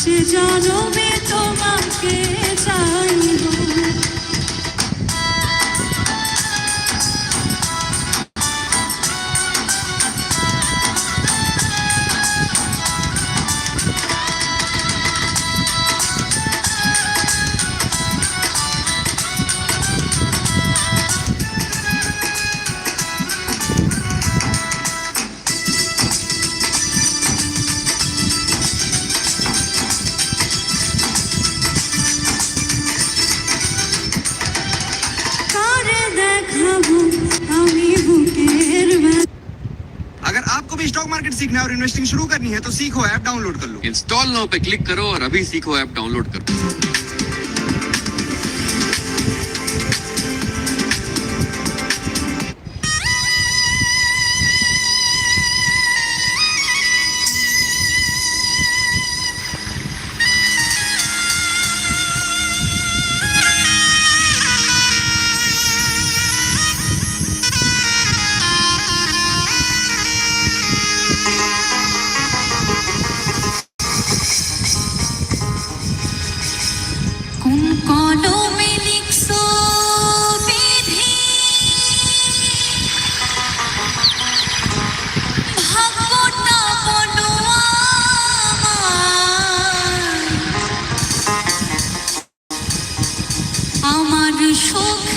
সে জনমে stock market सीखना है और इन्वेस्टिंग शुरू करनी है तो सीखो ऐप डाउनलोड कर लो। इंस्टॉल नाउ पे क्लिक करो और अभी सीखो ऐप डाउनलोड करो। সুখ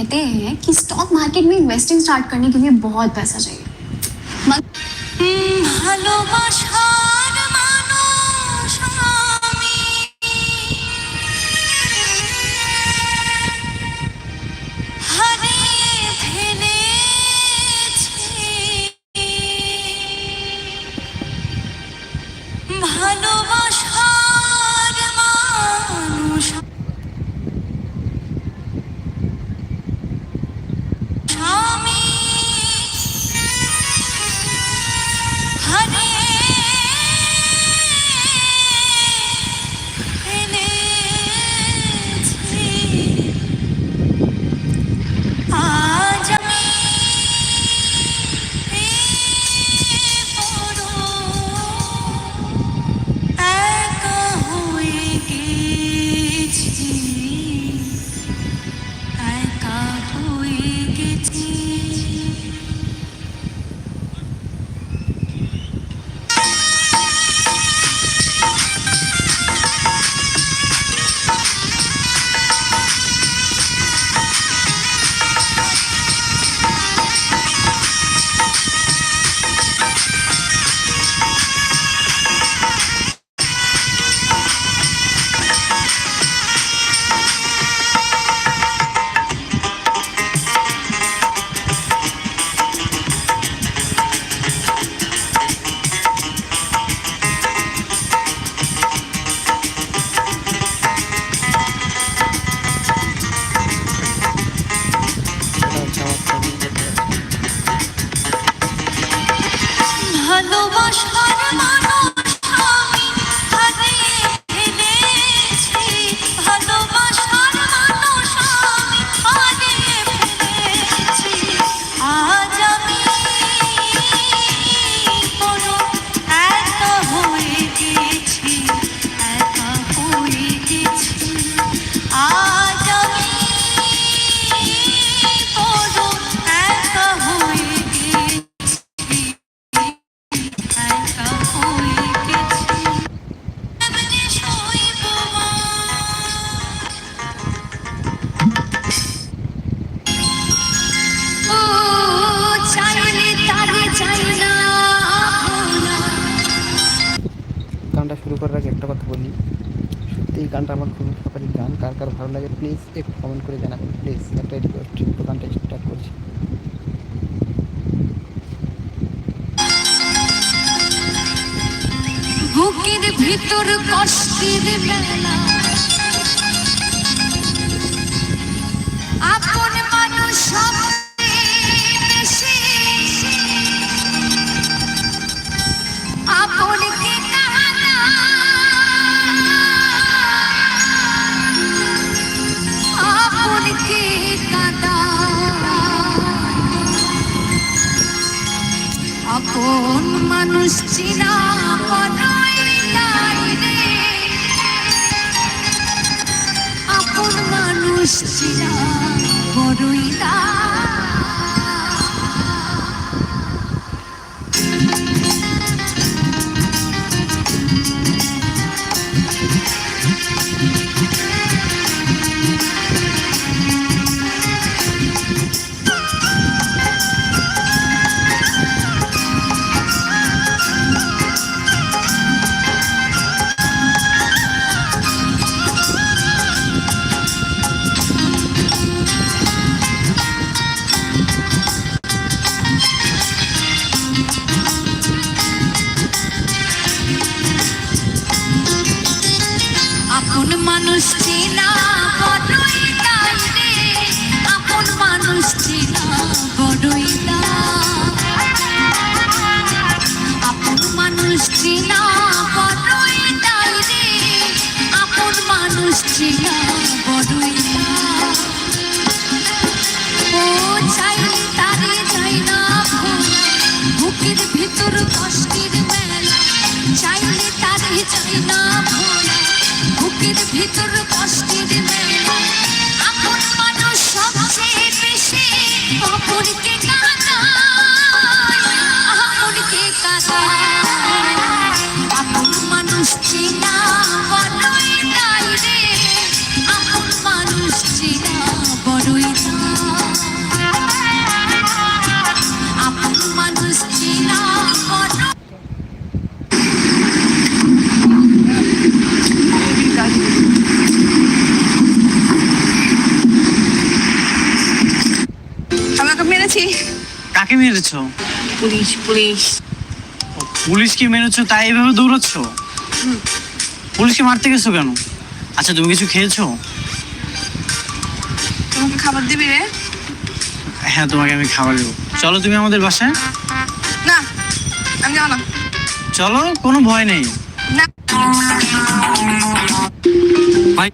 कहते हैं कि स्टॉक मार्केट में इन्वेस्टिंग स्टार्ट करने के लिए बहुत पैसा चाहिए। मगर हम्म, ভালোবাসার মা ভালো লাগে প্লিজ একটু কমেন্ট করে জানাবেন। প্লিজ একটা রিকোয়েস্ট দোকানটা স্টার্ট করছি। বুকের ভিতর কষ্টের মেলা। আপন মানুষ আপন মানুষ চিনা আপন মানুষ চিনা বড়ই দায় মেরেছো পুলিশ পুলিশ। পুলিশকে মেরেছো তাই এভাবে দৌড়াচ্ছ? পুলিশকে মারতে গেছো কেন? আচ্ছা তুমি কিছু খেয়েছো? তোমাকে খাবার দিবি রে? হ্যাঁ তোমাকে আমি খাবার দেবো। চলো তুমি আমাদের বাসায়। না আমি যাব না। চলো কোনো ভয় নেই। না। भाई